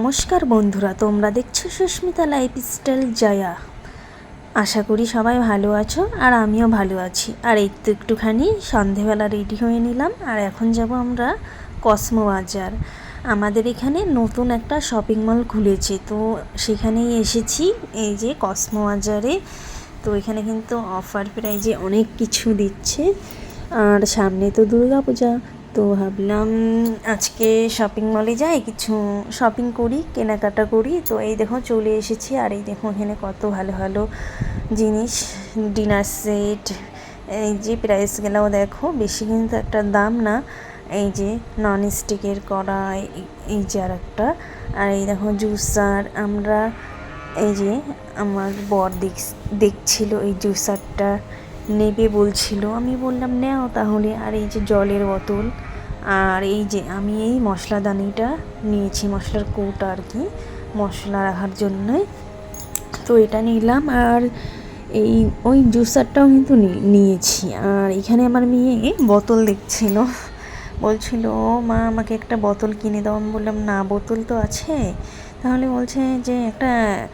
নমস্কার বন্ধুরা, তোমরা দেখছ সুস্মিতা লাইফস্টাইল জয়া। আশা করি সবাই ভালো আছো আর আমিও ভালো আছি। আর তো একটুখানি সন্ধেবেলা রেডি হয়ে নিলাম, আর এখন যাব আমরা কসমো বাজার। আমাদের এখানে নতুন একটা শপিং মল খুলেছে, তো সেখানেই এসেছি এই যে কসমো বাজারে। তো এখানে কিন্তু অফার প্রাইজে অনেক কিছু দিচ্ছে, আর সামনে তো দুর্গা পূজা তো ভাবলাম আজকে শপিং মলে যাই, কিছু শপিং করি, কেনাকাটা করি। তো এই দেখো চলে এসেছি আর এই দেখো এখানে কত ভালো ভালো জিনিস ডিনার সেট এই যে প্রাইসগুলোও দেখো, বেশি কিন্তু একটা দাম না। এই যে নন স্টিকের কড়াই, এই যে আর একটা আর এই দেখো জুসার আমরা এই যে আমার বর দেখ, দেখছিল এই জুসারটা নেবে বলছিল। আমি বললাম, নেও তাহলে। আর এই যে জলের বোতল। আর এই যে আমি এই মশলাদানিটা নিয়েছি, মশলার কৌটা আর কি, মশলা রাখার জন্যই তো এটা নিলাম আর এই ওই জুসারটাও কিন্তু নিয়েছি। আর এখানে আমার মেয়ে বোতল দেখছিল। বলছিল, "ও মা, আমাকে একটা বোতল কিনে দাও। আমি বললাম, না, বোতল তো আছে। তাহলে বলছে যে, একটা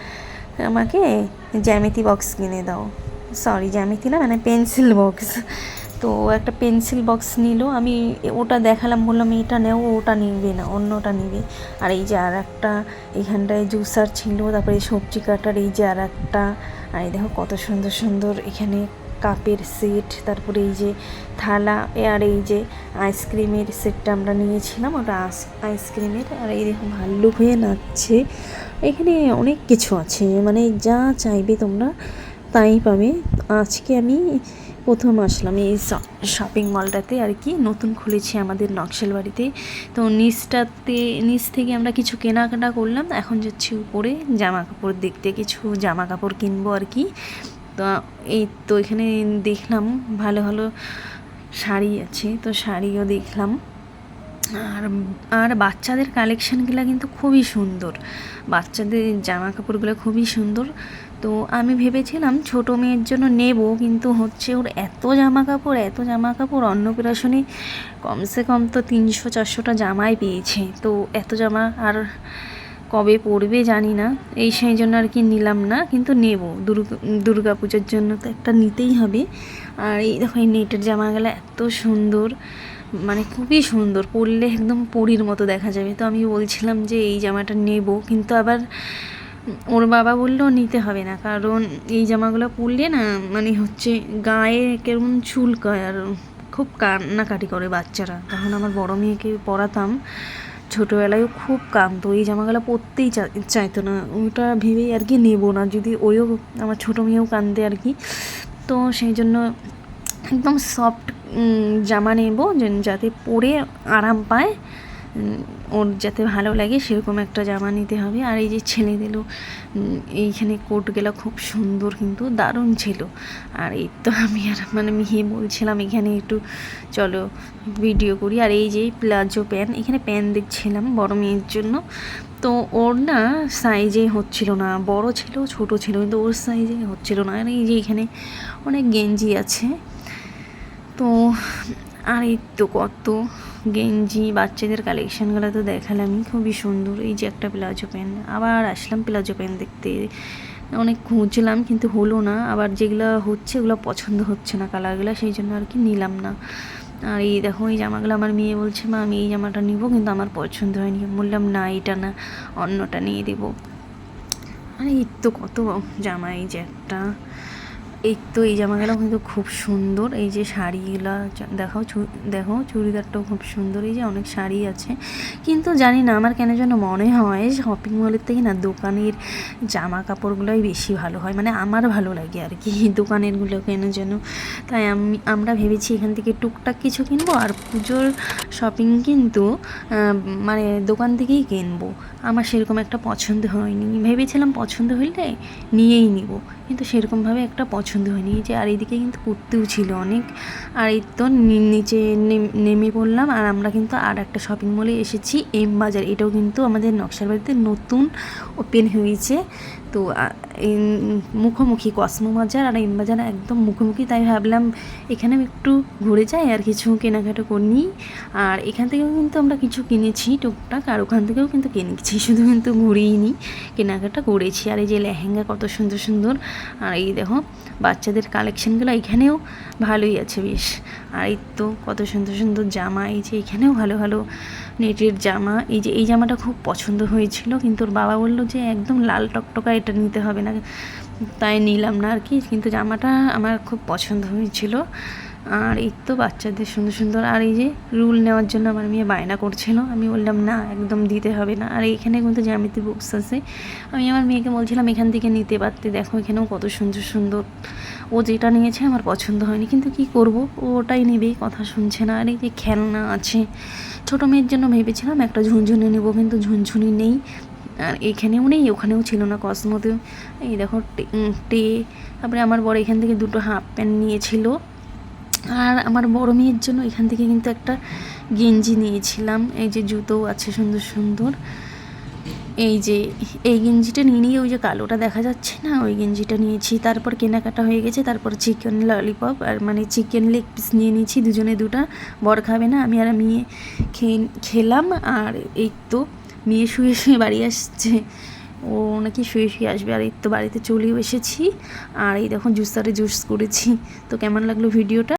আমাকে জ্যামিতি বক্স কিনে দাও। সরি, জ্যামিতি না মানে পেন্সিল বক্স। তো একটা পেন্সিল বক্স নিল। আমি ওটা দেখালাম, বললাম, এটা নেও, ওটা নিবে না, অন্যটা নিবে। আর এই যে আর একটা এখানটায় জুসার ছিল, তারপরে সবজি কাটার এই যে আর একটা আর এই দেখো কত সুন্দর সুন্দর এখানে কাপের সেট, তারপরে এই যে থালা আর এই যে আইসক্রিমের সেটটা আমরা নিয়েছিলাম, ওটা আইসক্রিমের, আর এই দেখো ভাল্লুক হয়ে নাচছে। এখানে অনেক কিছু আছে মানে যা চাইবে তোমরা তাই পাবে। আজকে আমি প্রথম আসলাম এই শপিং মলটাতে আর কি। নতুন খুলেছি আমাদের নকশাল বাড়িতে তো নিচটাতে, নিচ থেকে আমরা কিছু কেনাকাটা করলাম। এখন যাচ্ছি উপরে জামা কাপড় দেখতে কিছু জামা কাপড় কিনবো আর কি। তো এই তো এখানে দেখলাম, ভালো ভালো শাড়ি আছে। তো শাড়িও দেখলাম। আর আর বাচ্চাদের কালেকশানগুলো কিন্তু খুবই সুন্দর। বাচ্চাদের জামা কাপড়গুলো খুবই সুন্দর। তো আমি ভেবেছিলাম ছোটো মেয়ের জন্য নেব, কিন্তু হচ্ছে ওর এত জামা কাপড় এত জামা কাপড় অন্নপ্রাশনে কমসে কম তো তিনশো, চারশোটা জামাই পেয়েছে। তো এত জামা আর কবে পরবে জানি না। এই সেই জন্য আর কি নিলাম না, কিন্তু নেব। দুর্গা দুর্গা পুজোর জন্য তো একটা নিতেই হবে। আর এই দেখো এই নেটের জামাগুলো এত সুন্দর। মানে খুবই সুন্দর, পরলে একদম পরীর মতো দেখা যাবে। তো আমি বলছিলাম যে এই জামাটা নেব, কিন্তু আবার ওর বাবা বলল নিতে হবে না, কারণ এই জামাগুলো পরলে না মানে হচ্ছে গায়ে কেমন চুলকায় আর খুব কান্নাকাটি করে বাচ্চারা। তখন আমার বড় মেয়েকে পরাতাম ছোটোবেলায়ও খুব কাঁদতো, এই জামাগুলো পরতেই চাইতো না, ওটা ভেবেই আর কি নেব না, যদি ওইও আমার ছোটো মেয়েও কান্দে আর কি। তো সেই জন্য একদম সফট জামা নেব যাতে পরে আরাম পায়। ওর যাতে ভালো লাগে সেরকম একটা জামা নিতে হবে। আর এই যে ছেলেদেরও উম, এইখানে কোটগুলো খুব সুন্দর কিন্তু দারুণ ছিল। আর এই তো আমি আর মানে মিহি বলছিলাম এখানে একটু চলো ভিডিও করি। আর এই যে প্লাজো প্যান্ট এখানে প্যান্ট দেখছিলাম বড় মেয়ের জন্য। তো ওর না সাইজে হচ্ছিল না বড় ছিল ছোট ছিল কিন্তু ওর সাইজে হচ্ছিল না। আর এই যে এখানে অনেক গেঞ্জি আছে। তো আর এই তো কত গেঞ্জি, বাচ্চাদের কালেকশানগুলো তো দেখালামই, খুবই সুন্দর। এই যে একটা প্লাজো প্যান্ট আবার আসলাম প্লাজো প্যান্ট দেখতে। অনেক খুঁজলাম, কিন্তু হলো না। আবার যেগুলো হচ্ছে, ওগুলো পছন্দ হচ্ছে না কালারগুলো, সেই জন্য আর কি নিলাম না। আর এই দেখো, এই জামাগুলো আমার মেয়ে বলছে, মা, আমি এই জামাটা নিব, কিন্তু আমার পছন্দ হয়নি। বললাম, না, এটা না, অন্যটা নিয়ে দেবো। আর, এই তো কত জামা, এই যে একটা। এই তো এই জামাগুলো কিন্তু খুব সুন্দর। এই যে শাড়িগুলো দেখাও দেখো চুড়িদারটাও খুব সুন্দর। এই যে অনেক শাড়ি আছে। কিন্তু জানি না, আমার কেন যেন মনে হয় শপিং মলের থেকে না দোকানের জামা কাপড়গুলোই বেশি ভালো হয়। মানে আমার ভালো লাগে আর কি, দোকানেরগুলো কেন যেন। তাই আমি, আমরা ভেবেছি এখান থেকে টুকটাক কিছু কিনবো আর পুজোর শপিং কিন্তু মানে দোকান থেকেই কিনবো। আমার সেরকম একটা পছন্দ হয়নি। ভেবেছিলাম পছন্দ হইলে নিয়েই নিব। কিন্তু সেরকমভাবে একটা পছন্দ হয়নি। যে আর এইদিকে কিন্তু কুর্তিও ছিল অনেক। আর এই তো নিচে নেম- পড়লাম আর আমরা কিন্তু আর একটা শপিং মলে এসেছি এম বাজার। এটাও কিন্তু আমাদের নকশার বাড়িতে নতুন ওপেন হয়েছে। তো মুখোমুখি, কসমো বাজার আর এম বাজার একদম মুখোমুখি। তাই ভাবলাম এখানে একটু ঘুরে যাই আর কিছু কেনাকাটা করে। আর এখান থেকেও কিন্তু আমরা কিছু কিনেছি টুকটাক আর ওখান থেকেও কিন্তু কিনেছি। শুধু কিন্তু ঘুরেই নিই কেনাকাটা করেছি। আর এই যে লেহেঙ্গা কত সুন্দর সুন্দর। আর এই দেখো, বাচ্চাদের কালেকশানগুলো এখানেও ভালোই আছে বেশ। আর এই তো কত সুন্দর সুন্দর জামা। এই যে এখানেও ভালো ভালো নেটের জামা। এই যে, এই জামাটা খুব পছন্দ হয়েছিল। কিন্তু ওর বাবা বলল যে একদম লাল টকটকা এটা নিতে হবে না, তাই নিলাম না আর কি। কিন্তু জামাটা আমার খুব পছন্দ হয়েছিল। আর এই তো বাচ্চাদের সুন্দর সুন্দর, আর এই যে রুল নেওয়ার জন্য আমার মেয়ে বায়না করছিল। আমি বললাম, না, একদম দিতে হবে না। আর এইখানে কিন্তু জ্যামিতি বুকস আছে। আমি আমার মেয়েকে বলছিলাম, এখান থেকে নিতে পারতে দেখো, এখানেও কত সুন্দর সুন্দর। ও যেটা নিয়েছে আমার পছন্দ হয়নি। কিন্তু কি করব? ও ওটাই নেবে, কথা শুনছে না। আর এই যে খেলনা আছে, ছোটো মেয়ের জন্য ভেবেছিলাম একটা ঝুনঝুনি নেব, কিন্তু ঝুনঝুনি নেই। এখানেও নেই, ওখানেও ছিল না কসমোতে। এই দেখো টে- তারপরে আমার বড় এখান থেকে দুটো হাফ প্যান্ট নিয়েছিল। আর আমার বড় মেয়ের জন্য এখান থেকে কিন্তু একটা গেঞ্জি নিয়েছিলাম। এই যে জুতোও আছে সুন্দর সুন্দর। এই যে, এই গেঞ্জিটা নিয়ে নিয়ে ওই যে কালোটা দেখা যাচ্ছে না, ওই গেঞ্জিটা নিয়েছি। তারপর কেনাকাটা হয়ে গেছে, তারপর চিকেন ললিপপ আর মানে চিকেন লেগ পিস নিয়ে নিয়েছি। দুজনে দুটা, বর খাবে না, আমি আর মেয়ে খেয়ে, খেলাম। আর এই তো মেয়ে শুয়ে শুয়ে বাড়ি আসছে। ও নাকি শুয়ে শুয়ে আসবে। আর এই তো বাড়িতে চলেও এসেছি। আর এই দেখুন জুসারে জুস করেছি। তো কেমন লাগল ভিডিওটা?